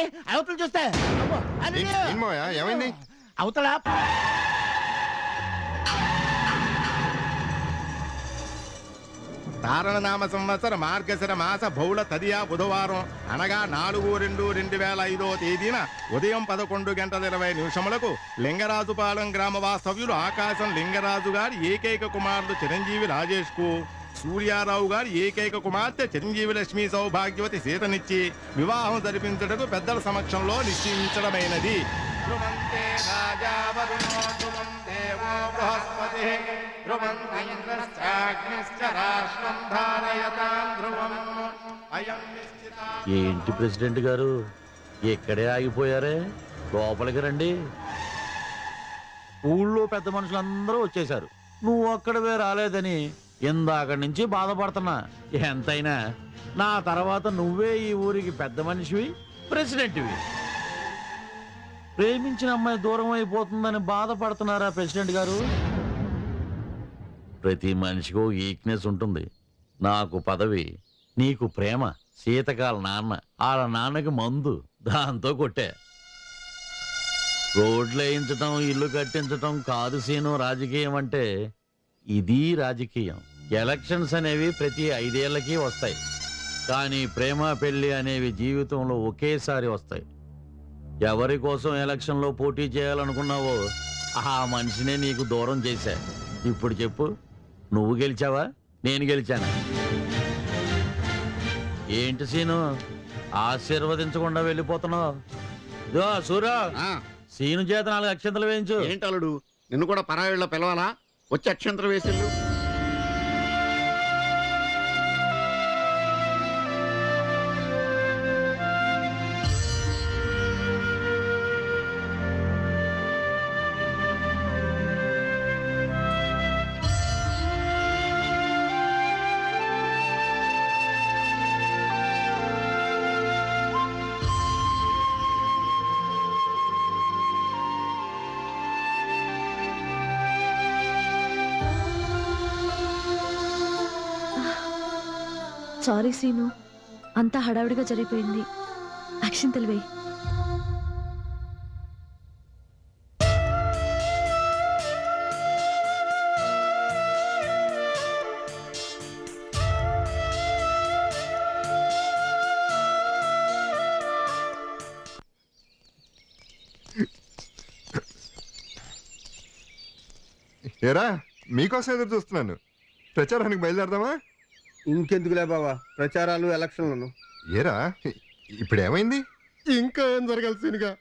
ఏంటి అవతల చూస్తే. అబ్బో, ఏమైంది? అవతల. తారణనామ సంవత్సర మార్గశిర మాస బహుళ తదియా బుధవారం. అనగా నాలుగు రెండు రెండు వేల ఐదో తేదీన ఉదయం పదకొండు గంటల ఇరవై నిమిషములకు లింగరాజుపాలెం గ్రామ వాస్తవ్యులు ఆకాశం లింగరాజు గారి ఏకైక కుమారుడు చిరంజీవి రాజేష్కు సూర్యారావు గారి ఏకైక కుమార్తె చిరంజీవి లక్ష్మి సౌభాగ్యవతి సీతనిచ్చి వివాహం జరిపించటకు పెద్దల సమక్షంలో నిశ్చయించడమైనది. ఏంటి ప్రెసిడెంట్ గారు? ఇక్కడే ఆగిపోయారే? లోపలికి రండి. ఊళ్ళో పెద్ద మనుషులందరూ వచ్చేశారు. నువ్వు ఒక్కడవే రాలేదని ఇందాక నుంచి బాధపడుతున్నా. ఎంతైనా? నా తర్వాత నువ్వే ఈ ఊరికి పెద్ద మనిషివి ప్రెసిడెంట్వి. ప్రేమించిన అమ్మాయి దూరం అయిపోతుందని బాధపడుతున్నారా ప్రెసిడెంట్ గారు? ప్రతి మనిషికి వీక్నెస్ ఉంటుంది. నాకు పదవి నీకు ప్రేమ శీతకాల నాన్న వాళ్ళ నాన్నకి మందు దాంతో కొట్టే. రోడ్లు వేయించటం ఇల్లు కట్టించటం కాదు సీను రాజకీయం అంటే ఇది రాజకీయం. ఎలక్షన్స్ అనేవి ప్రతి ఐదేళ్ళకి వస్తాయి. కానీ ప్రేమ పెళ్ళి అనేవి జీవితంలో ఒకేసారి వస్తాయి. ఎవరి కోసం ఎలక్షన్లో పోటీ చేయాలనుకున్నావో ఆ మనిషినే నీకు దూరం చేశా. ఇప్పుడు చెప్పు నువ్వు గెలిచావా? నేను గెలిచానా? ఏంటి సీను? ఆశీర్వదించకుండా వెళ్ళిపోతున్నావు. ఇదో సూరా సీను చేత నాలుగు అక్షంతలు వేయించు. ఏంటలుడు నిన్ను కూడా పరాయిళ్ళ పిలవాలా? వచ్చి అక్షంతరం వేసేళ్ళు సారీ సీను. అంతా హడావిడిగా జరిగిపోయింది. యాక్షన్ తెలివే. ఏరా మీకోసం ఎదురు చూస్తున్నాను. ప్రచారానికి బయలుదేరదామా? ఇంకెందుకులే బాబా ప్రచారాలు ఎలక్షన్లను. ఏరా? ఇప్పుడు ఏమైంది ఇంకా ఏం జరగాలి సీనిగా?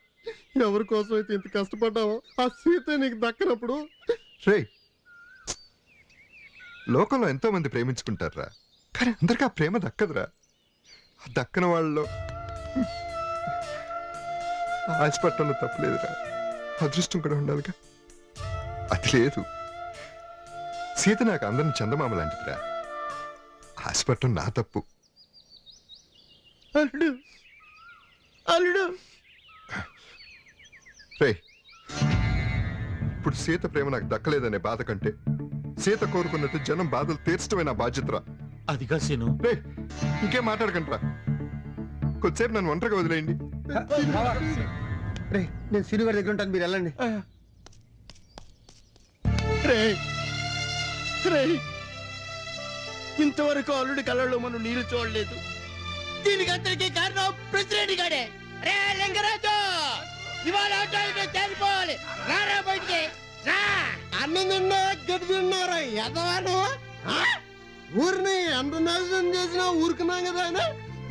ఎవరి కోసం అయితే ఇంత కష్టపడ్డావో ఆ సీత నీకు దక్కనప్పుడు? రే! లోకంలో ఎంతో మంది ప్రేమించుకుంటారా కానీ అందరికీ ఆ ప్రేమ దక్కదురా. ఆ దక్కన వాళ్ళలో ఆశపట్టంలో తప్పలేదురా. అదృష్టం కూడా ఉండాలిగా. అది లేదు. సీత నాకు అందరిని చందమామ లాంటిదిరా. ఆశపట్టం నా తప్పు. అల్లుడు. అల్లుడు. రే ఇప్పుడు సీత ప్రేమ నాకు దక్కలేదనే బాధ కంటే సీత కోరుకున్నట్టు జనం బాధలు తీర్చడమే నా బాధ్యతరా అదిగా సీను. రే ఇంకేం మాట్లాడకండి రా. కొద్దిసేపు నన్ను ఒంటరిగా వదిలేయండి. రే నేను సీను గారి దగ్గర ఉంటాను మీరు వెళ్ళండి. రే రే ఇంతవరకు అల్లుడి కళ్ళలో మనం నీళ్ళు చూడలేదు. దీనికి అందరికీ కారణం ప్రెసిడెంట్ గాడే. రే లింగరాజు! ఇవాళ చేరిపోవాలి. రారా బయటికి. రా! అన్నం తిన్నా గడ్డి తిన్నారా ఎదవాను ఊరిని ఎంత నాశనం చేసినా ఊరుకున్నాం కదా ఆయన?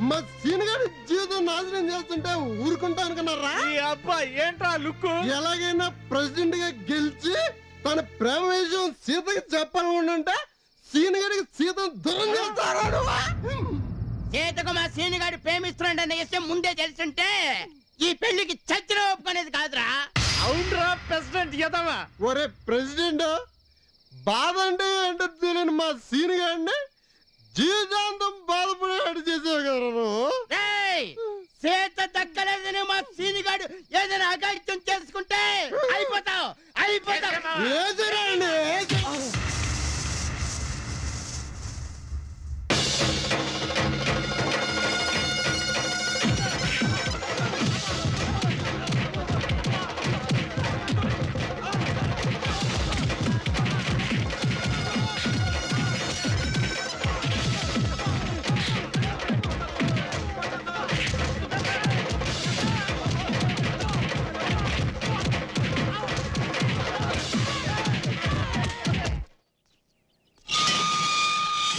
మా సీను గారి జీవితం నాశనం చేస్తుంటే ఊరుకుంటాను కన్నారా అబ్బాయి ఏంట్రా లుక్ ఎలాగైనా ప్రెసిడెంట్గా గెలిచి తన ప్రేమ విషయం సీతకి చెప్పాలనుకుంటుంటే సీను గారికి సీత దూరం చేస్తాడు సీతకు మా సీనిగాడు ప్రేమిస్తున్నాడన్న విషయం ముందే తెలుసుంటే ఈ పెళ్ళికి చచ్చిన ఒప్పుకునేది కాదురా. అవునరా ప్రెసిడెంట్ ఎదవా? ఒరే ప్రెసిడెంట్ బాధ అంటే ఏంటో తెలియని మా సీను గారిని జీవితాంతం బాధపడేవాడు చేసావు కదా నువ్వు. రేయ్ సీత దక్కలేదని మా సీనిగాడు ఏదైనా అగాయిత్యం చేసుకుంటే అయిపోతావు అయిపోతావు.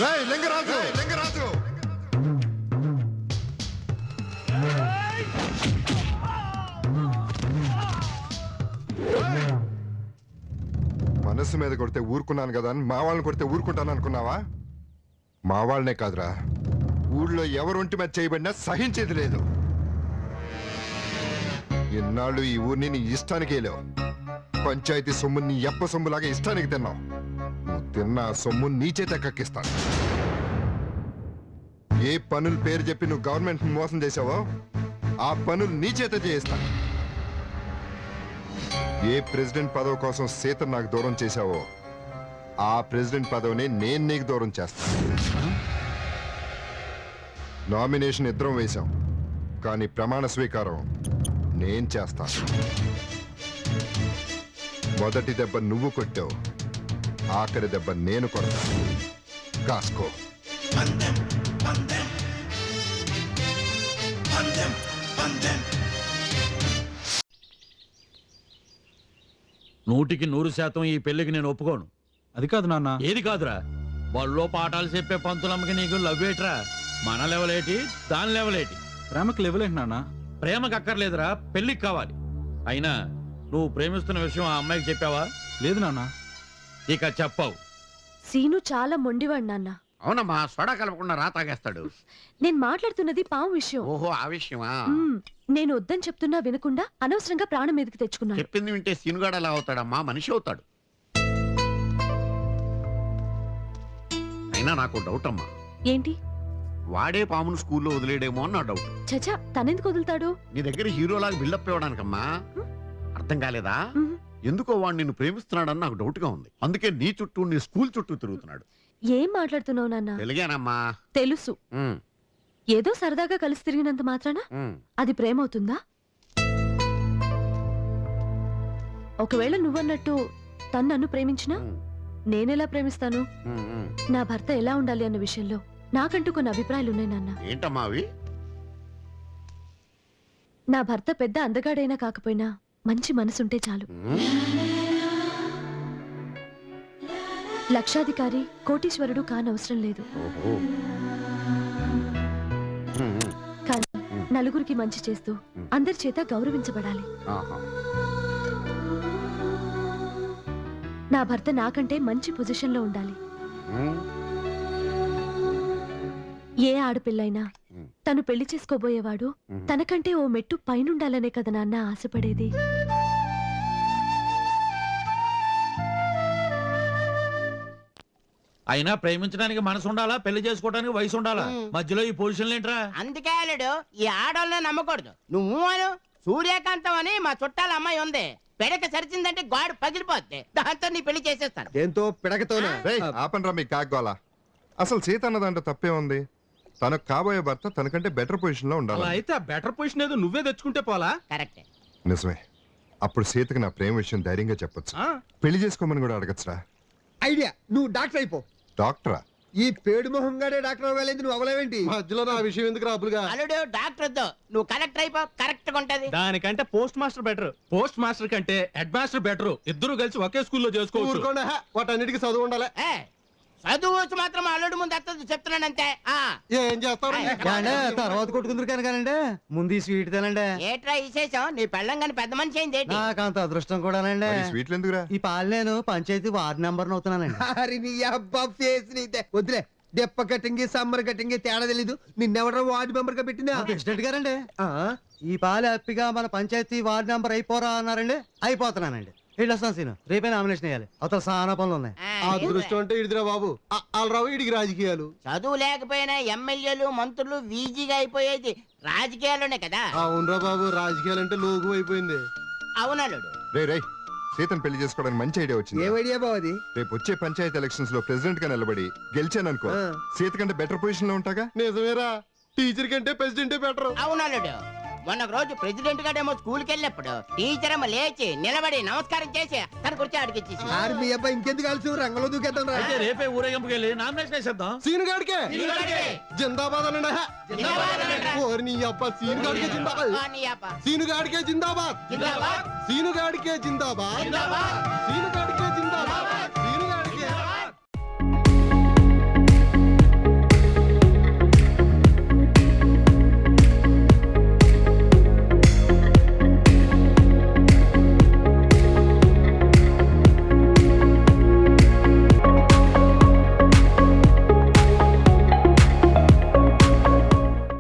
లింగరాజు. లింగరాజు. మనసు మీద కొడితే ఊరుకున్నాను కదా అని మా వాళ్ళని కొడితే ఊరుకుంటాను అనుకున్నావా? మా వాళ్ళనే కాదురా. ఊళ్ళో ఎవరు ఒంటి మీద చేయబడినా సహించేది లేదు. ఎన్నాళ్ళు ఈ ఊరిని నీ ఇష్టానికి వెళ్ళావు పంచాయతీ సొమ్ము నీ ఎప్ప సొమ్ములాగా ఇష్టానికి తిన్నావు. తిన్న ఆ సొమ్ము నీ చేత కక్కిస్తాను. ఏ పనులు పేరు చెప్పి నువ్వు గవర్నమెంట్ మోసం చేసావో ఆ పనులు నీ చేత చేయిస్తాను. ఏ ప్రెసిడెంట్ పదవి కోసం సీత నాకు దూరం చేశావో ఆ ప్రెసిడెంట్ పదవిని నేను నీకు దూరం చేస్తాను. నామినేషన్ ఇద్దరం వేశాం కానీ ప్రమాణ స్వీకారం నేను చేస్తాను. మొదటి దెబ్బ నువ్వు కొట్టావు. ఆఖరి దెబ్బ నేను కొడతాను కాసుకో నూటికి నూరు శాతం ఈ పెళ్ళికి నేను ఒప్పుకోను. అది కాదు నాన్న. ఏది కాదురా? వాళ్ళలో పాఠాలు చెప్పే పంతులమ్మకి నీకు లవ్వేట్రా మన లెవలేటి దాని లెవలేటి ప్రేమకి లెవెలేంటి నాన్న? ప్రేమకు అక్కర్లేదురా పెళ్ళికి కావాలి. అయినా నువ్వు ప్రేమిస్తున్న విషయం ఆ అమ్మాయికి చెప్పావా? లేదు నాన్న. ఇక చెప్పావు. సీను చాలా మొండివాడు నాన్న. అవునమ్మా సోడా కలపకుండా రా తాగేస్తాడు. నేను మాట్లాడుతున్నది పాము విషయం. ఓహో ఆ విషయమా? మ్మ్. నేను వద్దని చెప్తున్నా వినకుండా అనవసరంగా ప్రాణం మీదకి తెచ్చుకున్నాను. చెప్పింది వింటే సీనుగాడు ఎలా అవుతాడమ్మా? మనిషి అవుతాడు. అయినా నాకు డౌట్ అమ్మా ఏంటి? వాడే పామును స్కూల్లో వదిలేడేమో అని నా డౌట్. చచా తనెందుకు వదులుతాడు? నీ దగ్గర హీరోలాగా బిల్డప్ ఇవ్వడానికమ్మా. అర్థం కాలేదా? మ్మ్. ఎందుకో వాడు నిన్ను ప్రేమిస్తున్నాడని నాకు డౌట్గా ఉంది. అందుకే నీ చుట్టూ నీ స్కూల్ చుట్టూ తిరుగుతున్నాడు. ఏం మాట్లాడుతున్నావు నాన్న? తెలిగానమ్మా. తెలుసు. ఉమ్, ఏదో సరదాగా కలిసి తిరిగినంత మాత్రాన ఉమ్, అది ప్రేమ అవుతుందా ఒకవేళ నువ్వన్నట్టు తను నన్ను ప్రేమించినా ఉమ్, నేనెలా ప్రేమిస్తాను? ఉమ్, ఉమ్. నా భర్త ఎలా ఉండాలి అన్న విషయంలో నాకంటూ కొన్ని అభిప్రాయాలు ఉన్నాయి నాన్న. ఏంటమ్మా అవి? నా భర్త పెద్ద అందగాడైనా కాకపోయినా మంచి మనసుంటే చాలు. లక్షాధికారి కోటీశ్వరుడు కానవసరం లేదు. కానీ నలుగురికి మంచి చేస్తూ అందరి చేత గౌరవించబడాలి. నా భర్త నాకంటే మంచి పొజిషన్లో ఉండాలి. ఏ ఆడపిల్లైనా. తను పెళ్ళి చేసుకోబోయేవాడు. తనకంటే ఓ మెట్టు పైనుండాలనే కదా నాన్న ఆశపడేది. అయినా ప్రేమించడానికి మనసు ఉండాలా? పెళ్ళి చేసుకోవడానికి వయసు ఉండాలా? మధ్యలో ఈ పొజిషన్లు ఏంట్రా? అందుకే అల్లుడు ఈ ఆడోళ్ళని నమ్మకూడదు. నువ్వు అను సూర్యకాంతం అని మా చుట్టాల అమ్మాయి ఉంది. పెడక సరిచిందంటే గాడు పగిలిపోద్ది. దాంతో నీ పెళ్ళి చేసేస్తాను. దేంతో? పిడకతోనా? రేయ్ ఆపండ్రా మీ కాగ్గోల. అసలు సీత అన్నదంటే తప్పే ఉంది తనకు కాబోయే భర్త తనకంటే బెటర్ పొజిషన్లో అలా ఉండాలి అయితే ఆ బెటర్ పొజిషన్ ఏదో నువ్వే తెచ్చుకుంటే పోలా? కరెక్ట్. నిజమే. అప్పుడు సీతకి నా ప్రేమ విషయం ధైర్యంగా చెప్పొచ్చు. ఆ? పెళ్ళి చేసుకోమని కూడా అడగచ్చురా? ఐడియా. నువ్వు డాక్టర్ అయిపో. డాక్టరా? ఈ పేడు మొహం గాడే డాక్టర్ అవ్వాలేదు నువ్వు అవ్వలేవేంటి? మధ్యలో నా విషయం ఎందుకు రాపులుగా అల్లుడు డాక్టర్ వద్దు. నువ్వు కలెక్టర్ అయిపో కరెక్ట్గా ఉంటది. దానికంటే post master better. Post master కంటే హెడ్ మాస్టర్ బెటర్. ఇద్దరు కలిసి ఒకే స్కూల్లో చేసుకోవచ్చు. ఊరుకోండి హే, వాటన్నిటికీ చదువు ఉండాలి. ఏ, చదువు వచ్చి మాత్రం అల్లుడు ముందు ఆ. ఏం చేస్తావు తర్వాత కొట్టుకుందరు ముందు ఈ స్వీట్ తినండి. ఏట్రా విశేషం నీ పెళ్ళం కానీ పెద్ద మనిషి అయింది ఏంటి? నాకు అంత అదృష్టం కూడానండి. మరి స్వీట్లు ఎందుకురా? ఈ పాలు నేను పంచాయతీ వార్డు నెంబర్ అవుతున్నానండి. అరే నీ అబ్బా ఫేస్ నీతే వద్దులే. దెప్ప కట్టింగి సమ్మర్ కట్టింగి తేడా తెలీదు. నిన్నెవడో వార్డు మెంబర్గా ప్రెసిడెంట్ గారండి. ఆ, ఈ పాలు హ్యాపీగా మన పంచాయతీ వార్డు నెంబర్ అయిపోరా అన్నారండి. అయిపోతున్నానండి. వెళ్ళొస్తాను సీను. రేపే నామినేషన్ వేయాలి. అవతల చాలా పనులు ఉన్నాయి. ఆ, అదృష్టం అంటే ఇడిదిరా బాబు. అలరావు ఇడికి రాజకీయాలు. చదువు లేకపోయినా ఎమ్మెల్యేలు మంత్రులు వీజీగా అయిపోయేది రాజకీయాల్లోనే కదా? అవునరా బాబు రాజకీయాలు అంటే లోగు అయిపోయింది. అవునల్లుడు రే రే సీతను పెళ్ళి చేసుకోవడానికి మంచి ఐడియా వచ్చింది. ఐడియా బాబు అది? రేపు వచ్చే పంచాయతీ ఎలక్షన్స్లో ప్రెసిడెంట్గా నిలబడి గెలిచాననుకో. ఆ. సీత కంటే బెటర్ పొజిషన్లో ఉంటాగా? నిజమేరా. టీచర్ కంటే ప్రెసిడెంటే బెటర్ అవునల్లుడు మొన్న రోజు ప్రెసిడెంట్ గారేమో స్కూల్కి వెళ్ళినప్పుడు టీచర్ ఏమో లేచి నిలబడి నమస్కారం చేసి తన కుర్చీ అడిగిచ్చేసి ఆరు మీ అబ్బాయి ఇంకెందుకు కలిసి రంగంలో దూకేద్దాం రా. అయితే రేపే ఊరేగింపుకి వెళ్ళి నామినేషన్ వేసేద్దాం. సీను గాడికే. జిందాబాద్ అనండి. ఓరి నీ అబ్బా సీను గాడికే జిందాబాద్. సీను గాడికే జిందాబాద్. జిందాబాద్. సీను గాడికే జిందాబాద్. జిందాబాద్. సీను గాడికే